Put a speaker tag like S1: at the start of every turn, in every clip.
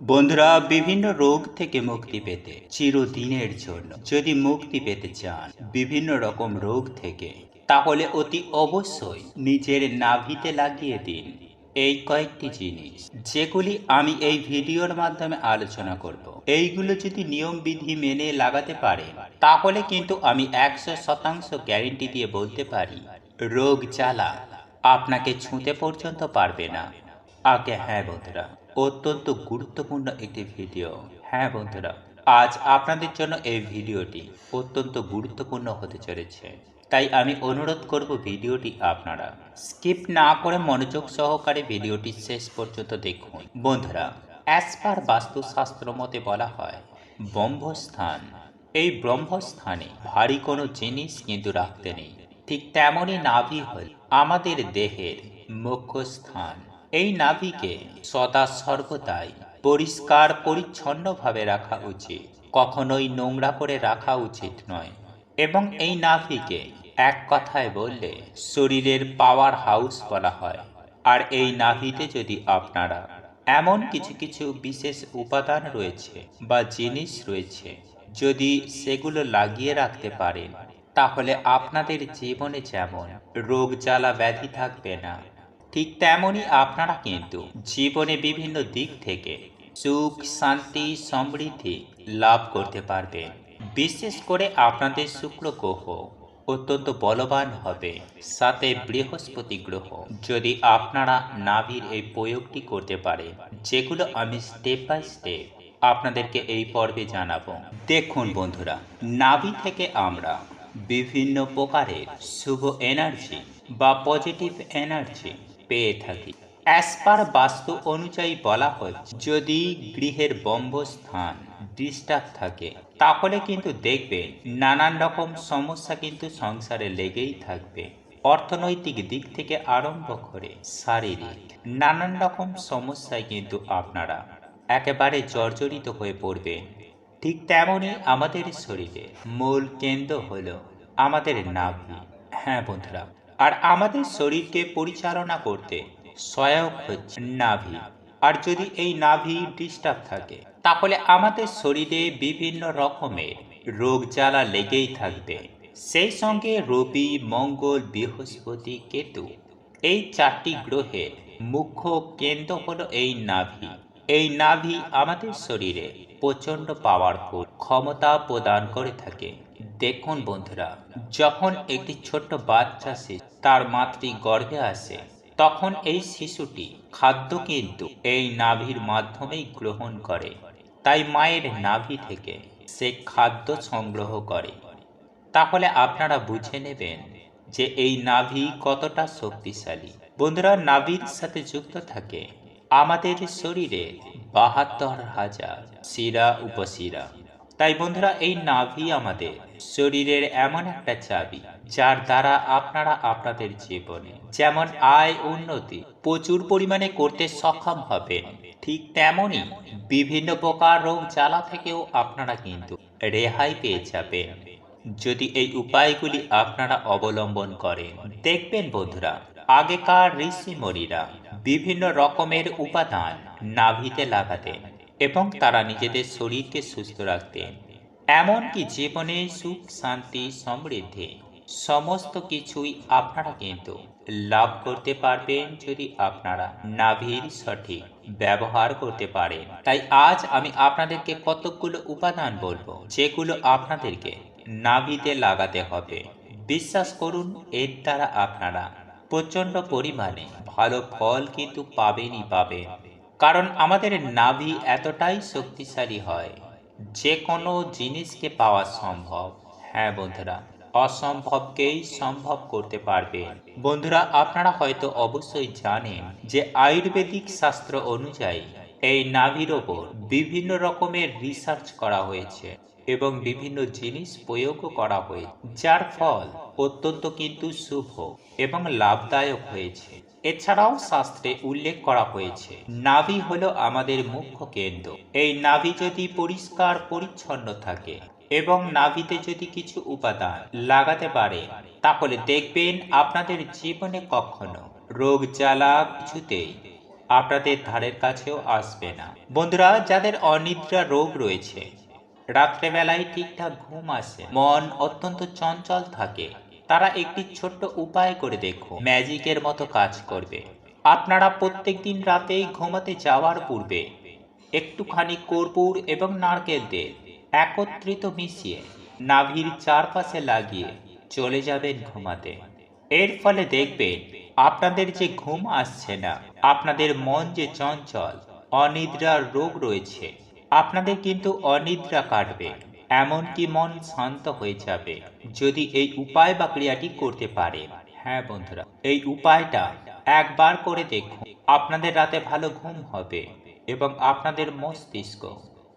S1: বন্ধুরা, বিভিন্ন রোগ থেকে মুক্তি পেতে চিরদিনের জন্য যদি মুক্তি পেতে চান বিভিন্ন রকম রোগ থেকে, তাহলে অতি অবশ্যই নিজের নাভিতে লাগিয়ে দিন এই কয়েকটি জিনিস, যেগুলি আমি এই ভিডিওর মাধ্যমে আলোচনা করব। এইগুলো যদি নিয়ম বিধি মেনে লাগাতে পারে তাহলে কিন্তু আমি একশো শতাংশ গ্যারেন্টি দিয়ে বলতে পারি, রোগ জ্বালা আপনাকে ছুঁতে পর্যন্ত পারবে না। আগে হ্যাঁ বন্ধুরা। অত্যন্ত গুরুত্বপূর্ণ একটি ভিডিও। হ্যাঁ বন্ধুরা, আজ আপনাদের জন্য এই ভিডিওটি অত্যন্ত গুরুত্বপূর্ণ হতে চলেছে। তাই আমি অনুরোধ করব ভিডিওটি আপনারা স্কিপ না করে মনোযোগ সহকারে ভিডিওটি শেষ পর্যন্ত দেখুন। বন্ধুরা অ্যাজ পার বাস্তুশাস্ত্র মতে বলা হয়, ব্রহ্মস্থান। এই ব্রহ্মস্থানে ভারী কোনো জিনিস কিন্তু রাখতে নেই। ঠিক তেমনই নাভি হল আমাদের দেহের মুখ্য স্থান। এই নাভিকে সদা সর্বদাই পরিষ্কার পরিচ্ছন্নভাবে রাখা উচিত। কখনোই নোংরা করে রাখা উচিত নয়। এবং এই নাভিকে এক কথায় বললে শরীরের পাওয়ার হাউস বলা হয়। আর এই নাভিতে যদি আপনারা এমন কিছু কিছু বিশেষ উপাদান রয়েছে বা জিনিস রয়েছে যদি সেগুলো লাগিয়ে রাখতে পারেন, তাহলে আপনাদের জীবনে যেমন রোগ জ্বালা ব্যাধি থাকবে না ঠিক তেমনই আপনারা কিন্তু জীবনে বিভিন্ন দিক থেকে সুখ, শান্তি, সমৃদ্ধি লাভ করতে পারবেন। বিশেষ করে আপনাদের শুক্র গ্রহ অত্যন্ত বলবান হবে। সাথে বৃহস্পতি গ্রহ, যদি আপনারা নাভির এই প্রয়োগটি করতে পারে যেগুলো আমি স্টেপ বাই স্টেপ আপনাদেরকে এই পর্বে জানাব। দেখুন বন্ধুরা, নাভি থেকে আমরা বিভিন্ন প্রকারের শুভ এনার্জি বা পজিটিভ এনার্জি পেয়ে থাকি। অ্যাসপার বাস্তু অনুযায়ী বলা হয়, যদি গৃহের বম্বস্থান ডিস্টার্ব থাকে, তাহলে কিন্তু দেখবেন নানান রকম সমস্যা কিন্তু সংসারে লেগেই থাকবে। অর্থনৈতিক দিক থেকে আরম্ভ করে শারীরিক নানান রকম সমস্যায় কিন্তু আপনারা একেবারে জর্জরিত হয়ে পড়বেন ঠিক তেমনই আমাদের শরীরে মূল কেন্দ্র হলো আমাদের নাভি। হ্যাঁ বন্ধুরা আর আমাদের শরীরকে পরিচালনা করতে সহায়ক হচ্ছে নাভি। আর যদি এই নাভি ডিস্টার্ব থাকে, তাহলে আমাদের শরীরে বিভিন্ন রকমের রোগ জ্বালা লেগেই থাকবে। সেই সঙ্গে রবি, মঙ্গল, বৃহস্পতি, কেতু এই চারটি গ্রহের মুখ্য কেন্দ্র হল এই নাভি। এই নাভি আমাদের শরীরে প্রচণ্ড পাওয়ারফুল ক্ষমতা প্রদান করে থাকে। দেখুন বন্ধুরা, যখন একটি ছোট্ট বাচ্চা শিশু তার মাতৃ গর্ভে আসে, তখন এই শিশুটি খাদ্য কিন্তু এই নাভির মাধ্যমেই গ্রহণ করে। তাই মায়ের নাভি থেকে সে খাদ্য সংগ্রহ করে। তাহলে আপনারা বুঝে নেবেন যে এই নাভি কতটা শক্তিশালী। বন্ধুরা, নাভির সাথে যুক্ত থাকে আমাদের শরীরে বাহাত্তর হাজার শিরা উপশিরা। তাই বন্ধুরা, এই নাভি আমাদের শরীরের এমন একটা চাবি, যার দ্বারা আপনারা আপনাদের জীবনে যেমন আয় উন্নতি প্রচুর পরিমাণে করতে সক্ষম হবেন, ঠিক তেমনই বিভিন্ন প্রকার রোগ জ্বালা থেকেও আপনারা কিন্তু রেহাই পেয়ে যাবেন। যদি এই উপায়গুলি আপনারা অবলম্বন করেন, দেখবেন বন্ধুরা, আগেকার ঋষিমণিরা বিভিন্ন রকমের উপাদান নাভিতে লাগাতেন। এবং তারা নিজেদের শরীরকে সুস্থ রাখতেন এমনকি জীবনে সুখ, শান্তি, সমৃদ্ধি, সমস্ত কিছুই আপনারা কিন্তু লাভ করতে পারবেন যদি আপনারা নাভির সঠিক ব্যবহার করতে পারেন। তাই আজ আমি আপনাদেরকে কতকগুলো উপাদান বলব, যেগুলো আপনাদেরকে নাভিতে লাগাতে হবে। বিশ্বাস করুন, এর দ্বারা আপনারা প্রচণ্ড পরিমাণে ভালো ফল কিন্তু পাবেনই পাবেন। কারণ আমাদের নাভি এতটাই শক্তিশালী হয়, যে কোনো জিনিসকে পাওয়া সম্ভব। হ্যাঁ বন্ধুরা, অসম্ভবকেই সম্ভব করতে পারবেন বন্ধুরা, আপনারা হয়তো অবশ্যই জানেন যে আয়ুর্বেদিক শাস্ত্র অনুযায়ী এই নাভির ওপর বিভিন্ন রকমের রিসার্চ করা হয়েছে এবং বিভিন্ন জিনিস প্রয়োগও করা হয়েছে, যার ফল অত্যন্ত কিন্তু শুভ এবং লাভদায়ক হয়েছে। এছাড়াও শাস্ত্রে উল্লেখ করা হয়েছে, নাভি হলো আমাদের মুখ্য কেন্দ্র। এই নাভি যদি পরিষ্কার পরিচ্ছন্ন থাকে এবং নাভিতে যদি কিছু উপাদান লাগাতে পারে, তাহলে দেখবেন আপনাদের জীবনে কখনো রোগ জ্বালা কিছুতেই আপনাদের ধারের কাছেও আসবে না। বন্ধুরা, যাদের অনিদ্রা রোগ রয়েছে, রাত্রেবেলায় ঠিকঠাক ঘুম আসে, মন অত্যন্ত চঞ্চল থাকে তারা একটি ছোট্ট উপায় করে দেখুন ম্যাজিকের মতো কাজ করবে। আপনারা প্রত্যেক দিন রাতেই ঘুমাতে যাওয়ার পূর্বে একটুখানি কর্পূর এবং নারকেল তেল একত্রিত মিশিয়ে নাভির চারপাশে লাগিয়ে চলে যাবেন ঘুমাতে। এর ফলে দেখবেন আপনাদের যে ঘুম আসছে না, আপনাদের মন যে চঞ্চল, অনিদ্রার রোগ রয়েছে, আপনাদের কিন্তু অনিদ্রা কাটবে। এমনকি মন শান্ত হয়ে যাবে যদি এই উপায় বা ক্রিয়াটি করতে পারে। হ্যাঁ বন্ধুরা, এই উপায়টা একবার করে দেখুন। আপনাদের রাতে ভালো ঘুম হবে এবং আপনাদের মস্তিষ্ক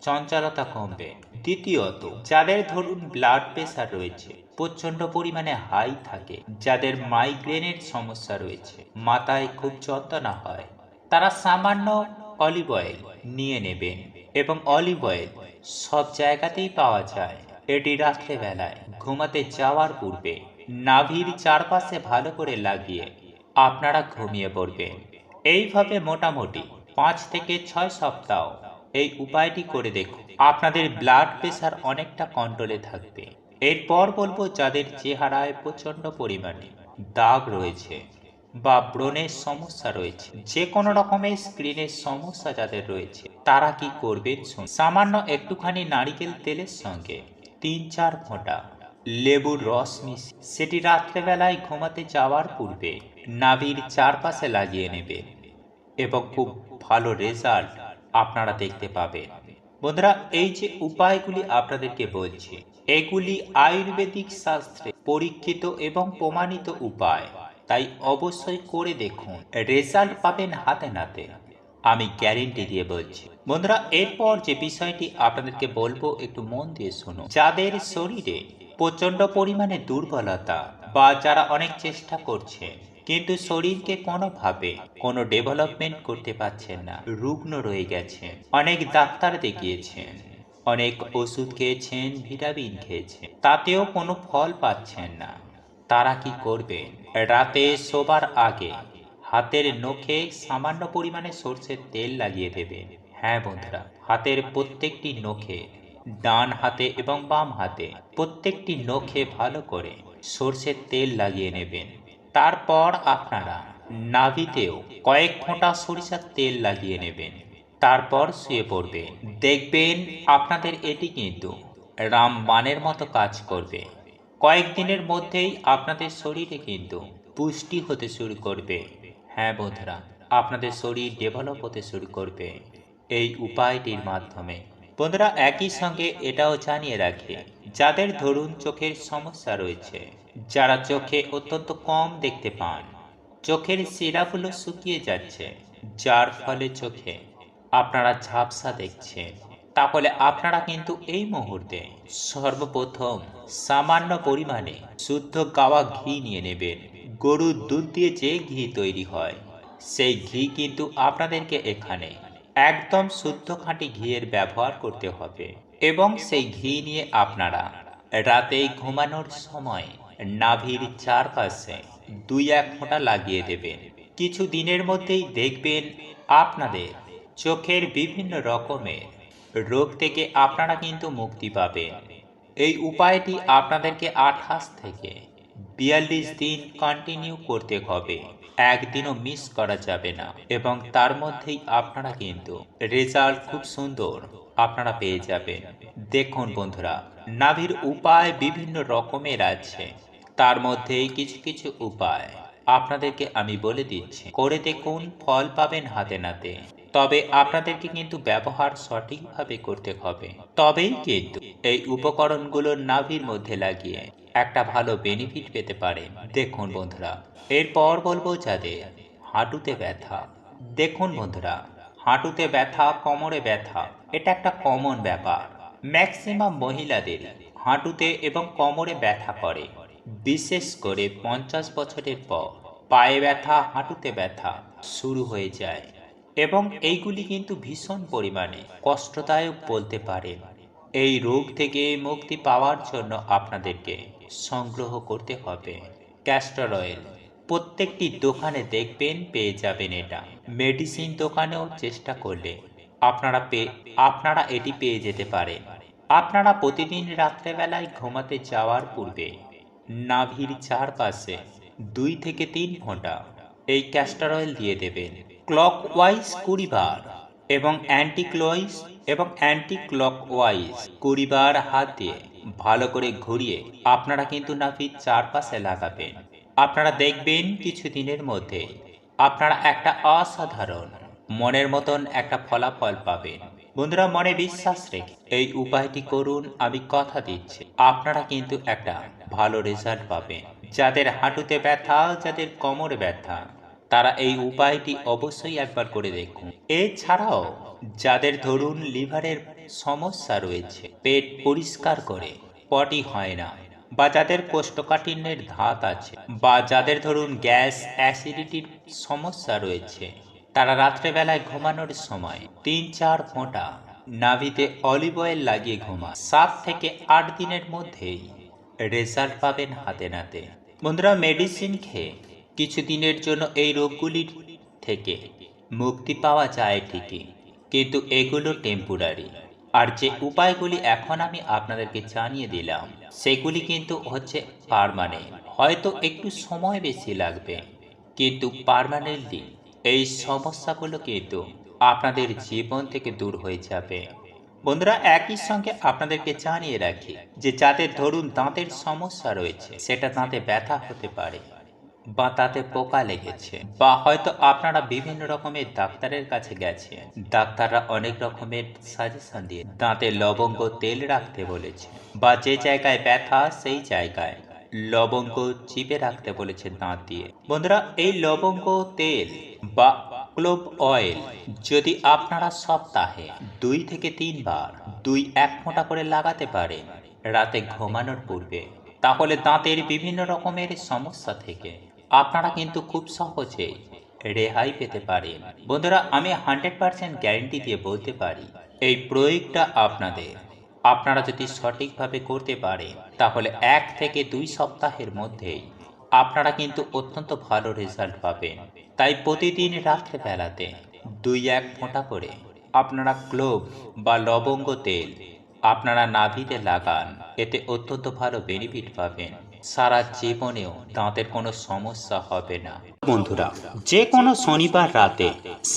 S1: চঞ্চলতা কমবে। দ্বিতীয়ত, যাদের ধরুন ব্লাড প্রেশার রয়েছে প্রচণ্ড পরিমাণে হাই থাকে, যাদের মাইগ্রেনের সমস্যা রয়েছে, মাথায় খুব যন্ত্রণা হয়, তারা সামান্য অলিভ অয়েল নিয়ে নেবেন এবং অলিভ অয়েল সব জায়গাতেই পাওয়া যায়। এটি রাত্রেবেলায় ঘুমাতে যাওয়ার পূর্বে নাভির চারপাশে ভালো করে লাগিয়ে আপনারা ঘুমিয়ে পড়বেন। এইভাবে মোটামুটি পাঁচ থেকে ছয় সপ্তাহ এই উপায়টি করে দেখুন। আপনাদের ব্লাড প্রেশার অনেকটা কন্ট্রোলে থাকবে। এরপর বলব যাদের চেহারায় প্রচণ্ড পরিমাণে দাগ রয়েছে বা ব্রণের সমস্যা রয়েছে। যে কোনো রকমের স্ক্রিনের সমস্যা যাদের রয়েছে, তারা কি করবেন। সামান্য একটুখানি নারিকেল তেলের সঙ্গে তিন চার ফোঁটা লেবুর রস মিশিয়ে, সেটি রাত্রেবেলায় ঘুমাতে যাওয়ার পূর্বে নাভির চারপাশে লাগিয়ে নেবে এবং খুব ভালো রেজাল্ট আপনারা দেখতে পাবেন। বন্ধুরা, এই যে উপায়গুলি আপনাদেরকে বলছি, এগুলি আয়ুর্বেদিক শাস্ত্রে পরীক্ষিত এবং প্রমাণিত উপায়। তাই অবশ্যই করে দেখুন। রেজাল্ট পাবেন হাতে নাতে। আমি গ্যারেন্টি দিয়ে বলছি। বন্ধুরা, এরপর যে বিষয়টি আপনাদেরকে বলব, একটু মন দিয়ে শুনুন। যাদের শরীরে প্রচণ্ড পরিমাণে দুর্বলতা বা যারা অনেক চেষ্টা করছে, কিন্তু শরীরকে কোনোভাবে কোনো ডেভেলপমেন্ট করতে পারছেন না, রুগ্ন রয়ে গেছেন। অনেক ডাক্তার দেখিয়েছেন, অনেক ওষুধ খেয়েছেন, ভিটামিন খেয়েছেন, তাতেও কোনো ফল পাচ্ছেন না। তারা কি করবে রাতে শোবার আগে হাতের নখে সামান্য পরিমাণে সর্ষের তেল লাগিয়ে দেবেন। হ্যাঁ বন্ধুরা, হাতের প্রত্যেকটি নখে, ডান হাতে এবং বাম হাতে প্রত্যেকটি নখে ভালো করে সর্ষের তেল লাগিয়ে নেবেন। তারপর আপনারা নাভিতেও কয়েক ফোঁটা সরিষার তেল লাগিয়ে নেবেন। তারপর শুয়ে পড়বেন। দেখবেন আপনাদের এটি কিন্তু রামবানের মতো কাজ করবে। কয়েকদিনের মধ্যেই আপনাদের শরীরে কিন্তু পুষ্টি হতে শুরু করবে। হ্যাঁ বন্ধুরা, আপনাদের শরীর ডেভেলপ হতে শুরু করবে এই উপায়টির মাধ্যমে। বন্ধুরা, একই সঙ্গে এটাও জানিয়ে রাখি, যাদের ধরুন চোখের সমস্যা রয়েছে, যারা চোখে অত্যন্ত কম দেখতে পান, চোখের শিরাগুলো শুকিয়ে যাচ্ছে, যার ফলে চোখে আপনারা ঝাপসা দেখছেন। তাহলে আপনারা কিন্তু এই মুহূর্তে সর্বপ্রথম সামান্য পরিমাণে শুদ্ধ গাওয়া ঘি নিয়ে নেবেন। গরুর দুধ দিয়ে যে ঘি তৈরি হয়, সেই ঘি কিন্তু আপনাদেরকে এখানে একদম শুদ্ধ খাঁটি ঘিয়ের ব্যবহার করতে হবে এবং সেই ঘি নিয়ে আপনারা রাতে ঘুমানোর সময় নাভির চারপাশে দুই এক ফোঁটা লাগিয়ে দেবেন। কিছু দিনের মধ্যেই দেখবেন আপনাদের চোখের বিভিন্ন রকমের রোগ থেকে আপনারা কিন্তু মুক্তি পাবেন এই উপায়টি আপনাদেরকে আঠাশ থেকে বিয়াল্লিশ দিন কন্টিনিউ করতে হবে। একদিনও মিস করা যাবে না। এবং তার মধ্যেই আপনারা কিন্তু রেজাল্ট খুব সুন্দর আপনারা পেয়ে যাবেন। দেখুন বন্ধুরা, নাভির উপায় বিভিন্ন রকমের আছে। তার মধ্যেই কিছু কিছু উপায়। আপনাদেরকে আমি বলে দিচ্ছি। করে দেখুন, ফল পাবেন হাতে নাতে। তবে আপনাদেরকে কিন্তু ব্যবহার সঠিকভাবে করতে হবে। তবেই কিন্তু এই উপকরণগুলো নাভির মধ্যে লাগিয়ে একটা ভালো বেনিফিট পেতে পারেন দেখুন বন্ধুরা, এরপর বলব যাদের হাঁটুতে ব্যথা। দেখুন বন্ধুরা, হাঁটুতে ব্যথা, কোমরে ব্যথা, এটা একটা কমন ব্যাপার। ম্যাক্সিমাম মহিলাদের হাঁটুতে এবং কোমরে ব্যথা করে। বিশেষ করে পঞ্চাশ বছরের পর। পায়ে ব্যথা, হাঁটুতে ব্যথা শুরু হয়ে যায়। এবং এইগুলি কিন্তু ভীষণ পরিমাণে কষ্টদায়ক বলতে পারেন। এই রোগ থেকে মুক্তি পাওয়ার জন্য আপনাদেরকে সংগ্রহ করতে হবে। ক্যাস্টর অয়েল প্রত্যেকটি দোকানে দেখবেন, পেয়ে যাবেন এটা। মেডিসিন দোকানেও চেষ্টা করলে আপনারা আপনারা এটি পেয়ে যেতে পারেন। আপনারা প্রতিদিন রাত্রেবেলায় ঘুমাতে যাওয়ার পূর্বে নাভির চারপাশে দুই থেকে তিন ঘণ্টা এই ক্যাস্টার অয়েল দিয়ে দেবেন। ক্লক ওয়াইজ কুড়ি বার এবং অ্যান্টি ক্লয়েস এবং অ্যান্টি ক্লক ওয়াইজ কুড়ি বার হাত দিয়ে ভালো করে ঘুরিয়ে আপনারা কিন্তু নাভির চারপাশে লাগাবেন। আপনারা দেখবেন কিছুদিনের মধ্যে আপনারা একটা অসাধারণ মনের মতন একটা ফলাফল পাবেন। বন্ধুরা, মনে বিশ্বাস রেখে এই উপায়টি করুন, আমি কথা দিচ্ছি। আপনারা কিন্তু একটা ভালো রেজাল্ট পাবেন। যাদের হাঁটুতে ব্যথা, যাদের কোমরে ব্যথা তারা এই উপায়টি অবশ্যই একবার করে দেখুন। এছাড়াও, যাদের ধরুন লিভারের সমস্যা রয়েছে, পেট পরিষ্কার করে, পটি হয় না, বা যাদের কোষ্ঠকাঠিন্যের ধাত আছে, বা যাদের ধরুন গ্যাস অ্যাসিডিটির সমস্যা রয়েছে, তারা রাত্রেবেলায় ঘুমানোর সময় তিন চার ফোঁটা নাভিতে অলিভ অয়েল লাগিয়ে ঘুমা সাত থেকে আট দিনের মধ্যেই রেজাল্ট পাবেন হাতে নাতে। বন্ধুরা, মেডিসিন খেয়ে কিছুদিনের জন্য এই রোগগুলির থেকে মুক্তি পাওয়া যায় ঠিকই, কিন্তু এগুলো টেম্পোরারি আর যে উপায়গুলি এখন আমি আপনাদেরকে জানিয়ে দিলাম, সেগুলি কিন্তু হচ্ছে পারমানেন্ট হয়তো একটু সময় বেশি লাগবে, কিন্তু পারমানেন্টলি এই সমস্যাগুলো কিন্তু আপনাদের জীবন থেকে দূর হয়ে যাবে। বন্ধুরা, একই সঙ্গে আপনাদেরকে জানিয়ে রাখি যে যাদের ধরুন দাঁতের সমস্যা রয়েছে, সেটা দাঁতে ব্যথা হতে পারে বা তাতে পোকা লেগেছে বা হয়তো আপনারা বিভিন্ন রকমের ডাক্তারের কাছে গেছেন। ডাক্তাররা অনেক রকমের সাজেশন দিয়ে দাঁতে লবঙ্গ তেল রাখতে বলেছে বা যে জায়গায় ব্যথা সেই জায়গায় লবঙ্গ চিপে রাখতে বলেছে দাঁত দিয়ে। বন্ধুরা, এই লবঙ্গ তেল বা ক্লোভ অয়েল যদি আপনারা সপ্তাহে দুই থেকে তিনবার, দুই এক ফোঁটা করে লাগাতে পারেন রাতে ঘুমানোর পূর্বে, তাহলে দাঁতের বিভিন্ন রকমের সমস্যা থেকে আপনারা কিন্তু খুব সহজেই রেহাই পেতে পারেন। বন্ধুরা, আমি হান্ড্রেড পার্সেন্ট গ্যারেন্টি দিয়ে বলতে পারি, এই প্রয়োগটা আপনাদের। আপনারা যদি সঠিকভাবে করতে পারেন, তাহলে এক থেকে দুই সপ্তাহের মধ্যেই আপনারা কিন্তু অত্যন্ত ভালো রেজাল্ট পাবেন। তাই প্রতিদিন রাত্রেবেলাতে দুই এক ফোঁটা করে আপনারা ক্লোভ বা লবঙ্গ তেল, আপনারা নাভিতে লাগান, এতে অত্যন্ত ভালো বেনিফিট পাবেন। সারা জীবনেও দাঁতের কোনো সমস্যা হবে না। বন্ধুরা, যে কোনো শনিবার রাতে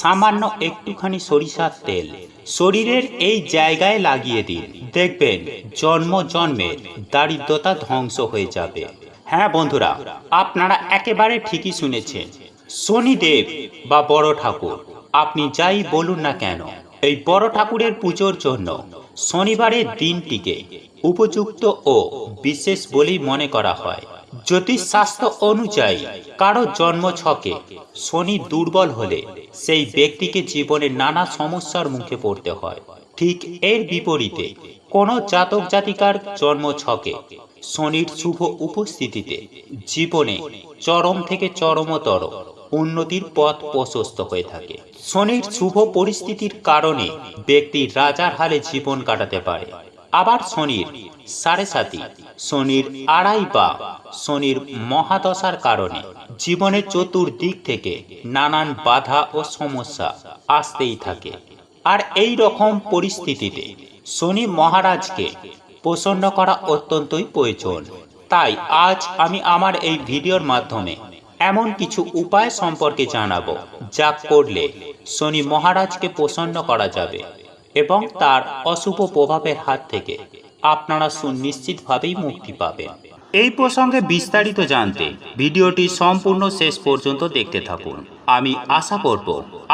S1: সামান্য একটুখানি সরিষার তেল শরীরের এই জায়গায় লাগিয়ে দিন। দেখবেন জন্ম জন্মের দারিদ্রতা ধ্বংস হয়ে যাবে। হ্যাঁ বন্ধুরা, আপনারা একেবারে ঠিকই শুনেছেন, শনিদেব বা বড় ঠাকুর, আপনি যাই বলুন না কেন, এই বড় ঠাকুরের পুজোর জন্য শনিবারের দিনটিকে উপযুক্ত ও বিশেষ বলেই মনে করা হয়। জ্যোতিষশাস্ত্র অনুযায়ী, কারও জন্ম ছকে শনি দুর্বল হলে সেই ব্যক্তিকে জীবনে নানা সমস্যার মুখে পড়তে হয়। ঠিক এর বিপরীতে, কোনো জাতক জাতিকার জন্ম ছকে শনির শুভ উপস্থিতিতে জীবনে চরম থেকে চরমতর উন্নতির পথ প্রশস্ত হয়ে থাকে। শনির শুভ পরিস্থিতির কারণে ব্যক্তি রাজার হালে জীবন কাটাতে পারে। আবার শনির সাড়ে সাতি, শনির আড়াই বা শনির মহাদশার কারণে জীবনের চতুর্দিক থেকে নানান বাধা ও সমস্যা আসতেই থাকে। আর এই রকম পরিস্থিতিতে শনি মহারাজকে প্রসন্ন করা অত্যন্তই প্রয়োজন। তাই আজ আমি আমার এই ভিডিওর মাধ্যমে এমন কিছু উপায় সম্পর্কে জানাব, যা করলে শনি মহারাজকে প্রসন্ন করা যাবে এবং তার অশুভ প্রভাবের হাত থেকে আপনারা সুনিশ্চিতভাবেই মুক্তি পাবেন। এই প্রসঙ্গে বিস্তারিত জানতে ভিডিওটি সম্পূর্ণ শেষ পর্যন্ত দেখতে থাকুন। আমি আশা করব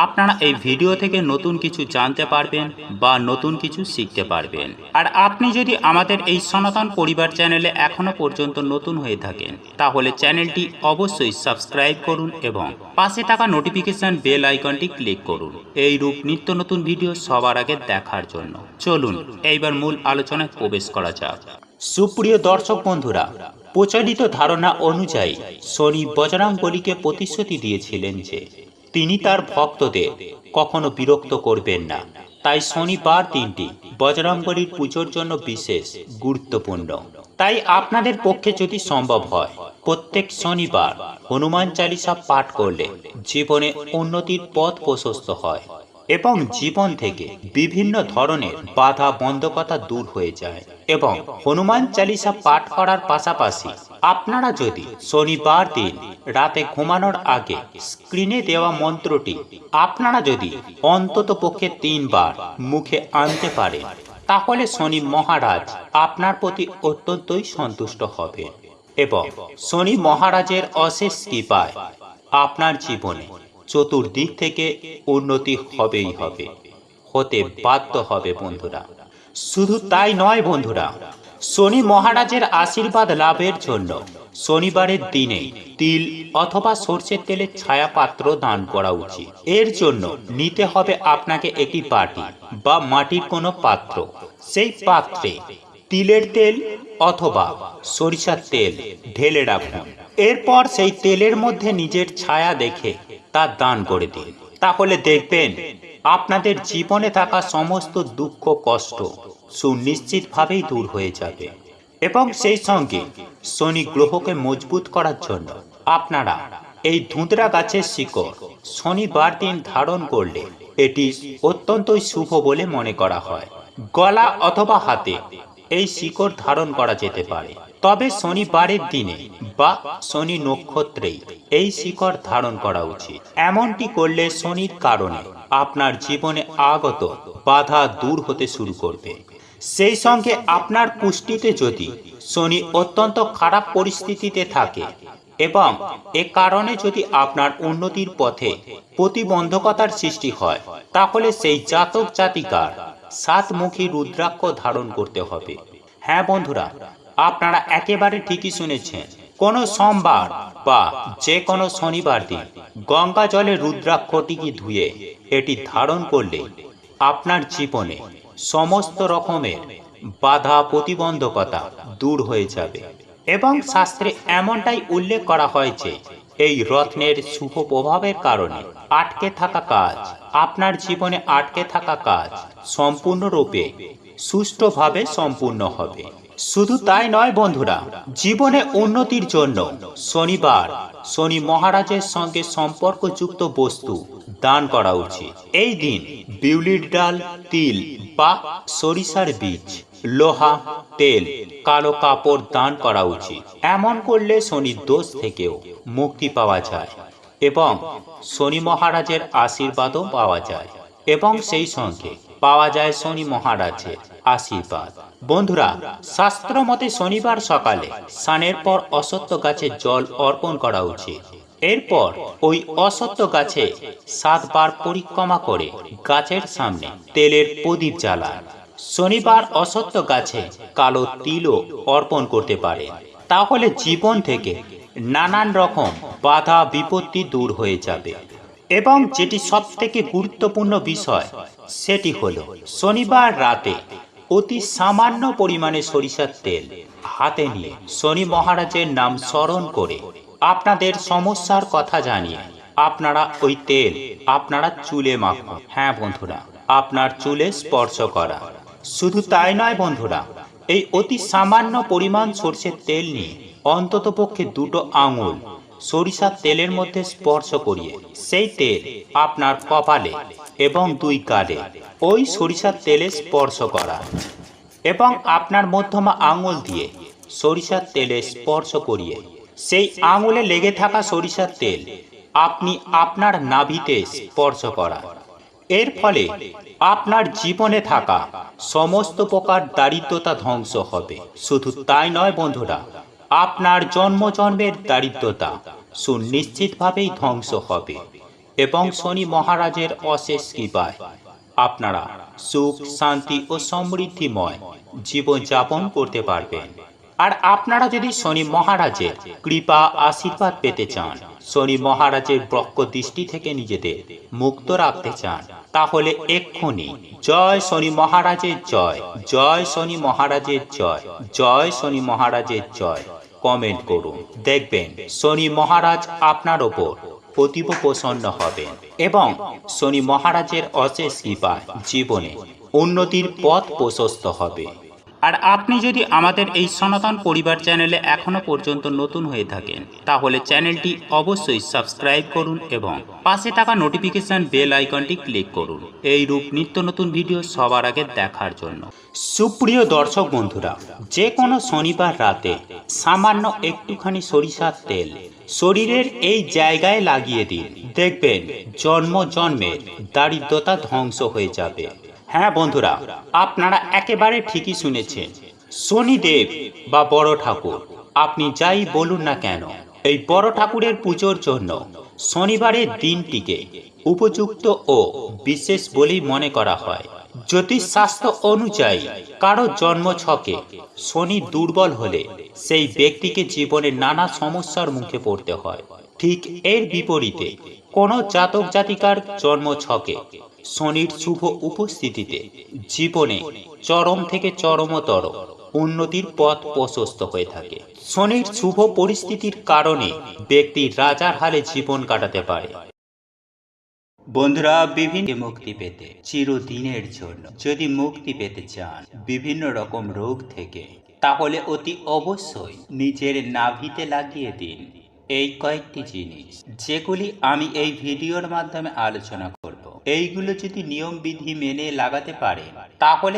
S1: আপনারা এই ভিডিও থেকে নতুন কিছু জানতে পারবেন বা নতুন কিছু শিখতে পারবেন। আর আপনি যদি আমাদের এই সনাতন পরিবার চ্যানেলে এখনও পর্যন্ত নতুন হয়ে থাকেন, তাহলে চ্যানেলটি অবশ্যই সাবস্ক্রাইব করুন এবং পাশে থাকা নোটিফিকেশন বেল আইকনটি ক্লিক করুন। এই রূপ নিত্য নতুন ভিডিও সবার আগে দেখার জন্য। চলুন, এইবার মূল আলোচনায় প্রবেশ করা যাক। সুপ্রিয় দর্শক বন্ধুরা, প্রচলিত ধারণা অনুযায়ী শনি বজরংবলীকে প্রতিশ্রুতি দিয়েছিলেন যে তিনি তার ভক্তদের কখনো বিরক্ত করবেন না। তাই শনিবার দিনটি বজরংবলীর পুজোর জন্য বিশেষ গুরুত্বপূর্ণ। তাই আপনাদের পক্ষে যদি সম্ভব হয়, প্রত্যেক শনিবার হনুমান চালিসা পাঠ করলে জীবনে উন্নতির পথ প্রশস্ত হয়। এবং জীবন থেকে বিভিন্ন ধরনের বাধা বন্ধকতা দূর হয়ে যায় এবং হনুমান চালিসা পাঠ করার পাশাপাশি আপনারা যদি শনিবার দিন রাতে ঘুমানোর আগে স্ক্রিনে দেওয়া মন্ত্রটি আপনারা যদি অন্তত পক্ষে তিনবার মুখে আনতে পারেন, তাহলে শনি মহারাজ আপনার প্রতি অত্যন্তই সন্তুষ্ট হবে। এবং শনি মহারাজের অশেষ কৃপায় আপনার জীবনে চতুর্দিক থেকে উন্নতি হবেই হবে। হতে বাধ্য হবে বন্ধুরা। শুধু তাই নয় বন্ধুরা, শনি মহারাজের আশীর্বাদ লাভের জন্য শনিবারের দিনে তিল অথবা সর্ষের তেলের ছায়া পাত্র দান করা উচিত। এর জন্য নিতে হবে আপনাকে একটি বাটি বা মাটির কোনো পাত্র। সেই পাত্রে তিলের তেল অথবা সরিষার তেল ঢেলে রাখুন। এরপর সেই তেলের মধ্যে নিজের ছায়া দেখে তা দান করে দিন। তাহলে দেখবেন আপনাদের জীবনে থাকা সমস্ত দুঃখ, কষ্ট সুনিশ্চিতভাবেই দূর হয়ে যাবে। এবং সেই সঙ্গে শনি গ্রহকে মজবুত করার জন্য আপনারা এই ধুঁতরা গাছের শিকড় শনিবার দিন ধারণ করলে এটি অত্যন্তই শুভ বলে মনে করা হয়। গলা অথবা হাতে এই শিকড় ধারণ করা যেতে পারে। তবে শনিবারের দিনে বা শনি নক্ষত্রেই এই শিকড় ধারণ করা উচিত। এমনটি করলে শনির কারণে আপনার জীবনে আগত বাধা দূর হতে শুরু করবে। সেই সঙ্গে আপনার পুষ্টিতে যদি শনি অত্যন্ত খারাপ পরিস্থিতিতে থাকে এবং এ কারণে যদি আপনার উন্নতির পথে প্রতিবন্ধকতার সৃষ্টি হয়, তাহলে সেই জাতক জাতিকার সাতমুখী রুদ্রাক্ষ ধারণ করতে হবে। হ্যাঁ বন্ধুরা, আপনারা একেবারে ঠিকই শুনেছেন, কোনো সোমবার বা যে কোনো শনিবার দিন গঙ্গা জলে রুদ্রাক্ষটিকে ধুয়ে এটি ধারণ করলে আপনার জীবনে সমস্ত রকমের বাধা প্রতিবন্ধকতা দূর হয়ে যাবে। এবং শাস্ত্রে এমনটাই উল্লেখ করা হয়েছে এই রত্নের শুভ প্রভাবের কারণে আটকে থাকা কাজ, আপনার জীবনে আটকে থাকা কাজ সম্পূর্ণরূপে সুষ্ঠুভাবে সম্পূর্ণ হবে। শুধু তাই নয় বন্ধুরা, জীবনে উন্নতির জন্য শনিবার, শনি মহারাজের সঙ্গে সম্পর্কযুক্ত বস্তু দান করা উচিত। এই দিন বিউলির ডাল, তিল বা সরিষার বীজ লোহা, তেল, কালো কাপড় দান করা উচিত। এমন করলে শনির দোষ থেকেও মুক্তি পাওয়া যায় এবং শনি মহারাজের আশীর্বাদও পাওয়া যায় এবং সেই সঙ্গে পাওয়া যায় শনি মহারাজের আশীর্বাদ। বন্ধুরা, শাস্ত্র মতে শনিবার সকালে স্নানের পর অসত্য গাছে জল অর্পণ করা উচিত। এরপর ওই অসত্য গাছে সাতবার পরিক্রমা করে গাছের সামনে তেলের প্রদীপ জ্বালান। শনিবার অসত্য গাছে কালো তিলও অর্পণ করতে পারে। তাহলে জীবন থেকে নানান রকম বাধা বিপত্তি দূর হয়ে যাবে। এবং যেটি সব থেকে গুরুত্বপূর্ণ বিষয়, সেটি হলো শনিবার রাতে অতি সামান্য পরিমাণে সরিষার তেল হাতে নিয়ে শনি মহারাজের নাম স্মরণ করে আপনাদের সমস্যার কথা জানিয়ে আপনারা ওই তেল আপনারা চুলে মাখুন। হ্যাঁ বন্ধুরা, আপনার চুলে স্পর্শ করা। শুধু তাই নয় বন্ধুরা, এই অতি সামান্য পরিমাণ সর্ষের তেল নিয়ে অন্তত পক্ষে দুটো আঙুল সরিষার তেলের মধ্যে স্পর্শ করিয়ে সেই তেল আপনার কপালে এবং দুই গালে ওই সরিষার তেলে স্পর্শ করা এবং আপনার মধ্যমা আঙুল দিয়ে সরিষার তেলে স্পর্শ করিয়ে সেই আঙুলে লেগে থাকা সরিষার তেল আপনি আপনার নাভিতে স্পর্শ করা। এর ফলে আপনার জীবনে থাকা সমস্ত প্রকার দারিদ্রতা ধ্বংস হবে। শুধু তাই নয় বন্ধুরা, আপনার জন্ম জন্মের দারিদ্রতা সুনিশ্চিতভাবেই ধ্বংস হবে এবং শনি মহারাজের অশেষ কৃপায় আপনারা সুখ, শান্তি ও সমৃদ্ধিময় জীবনযাপন করতে পারবেন। আর আপনারা যদি শনি মহারাজের কৃপা, আশীর্বাদ পেতে চান, শনি মহারাজের ব্রক্ষ দৃষ্টি থেকে নিজেদের মুক্ত রাখতে চান তাহলে এক্ষুনি, জয় শনি মহারাজের জয় জয় শনি মহারাজের জয় জয় শনি মহারাজের জয়। কমেন্ট করুন। দেখবেন, শনি মহারাজ আপনার ওপর অতীব প্রসন্ন হবেন এবং শনি মহারাজের অশেষ কৃপায় জীবনে উন্নতির পথ প্রশস্ত হবে। আর আপনি যদি আমাদের এই সনাতন পরিবার চ্যানেলে এখনও পর্যন্ত নতুন হয়ে থাকেন, তাহলে চ্যানেলটি অবশ্যই সাবস্ক্রাইব করুন এবং পাশে থাকা নোটিফিকেশন বেল আইকনটি ক্লিক করুন। এই রূপ নিত্য নতুন ভিডিও সবার আগে দেখার জন্য। সুপ্রিয় দর্শক বন্ধুরা যে কোনো শনিবার রাতে সামান্য একটুখানি সরিষার তেল শরীরের এই জায়গায় লাগিয়ে দিন। দেখবেন জন্ম জন্মের দারিদ্রতা ধ্বংস হয়ে যাবে। হ্যাঁ বন্ধুরা, আপনারা একেবারে ঠিকই শুনেছেন। শনিদেব বা বড় ঠাকুর, আপনি যাই বলুন না কেন, এই বড় ঠাকুরের পুজোর জন্য শনিবারের দিনটিকে উপযুক্ত ও বিশেষ বলেই মনে করা হয়। জ্যোতিষশাস্ত্র অনুযায়ী, কারও জন্ম ছকে শনি দুর্বল হলে সেই ব্যক্তিকে জীবনে নানা সমস্যার মুখে পড়তে হয়। ঠিক এর বিপরীতে কোনো জাতক জাতিকার জন্ম ছকে শনির শুভ উপস্থিতিতে জীবনে চরম থেকে চরমতর উন্নতির পথ প্রশস্ত হয়ে থাকে। শনির শুভ পরিস্থিতির কারণে ব্যক্তি রাজার হালে জীবন কাটাতে পারে। বন্ধুরা, বিভিন্ন মুক্তি পেতে চিরদিনের জন্য যদি মুক্তি পেতে চান বিভিন্ন রকম রোগ থেকে, তাহলে অতি অবশ্যই নিজের নাভিতে লাগিয়ে দিন। এই কয়েকটি জিনিস, যেগুলি আমি এই ভিডিওর মাধ্যমে আলোচনা এইগুলো যদি নিয়মবিধি মেনে লাগাতে পারে তাহলে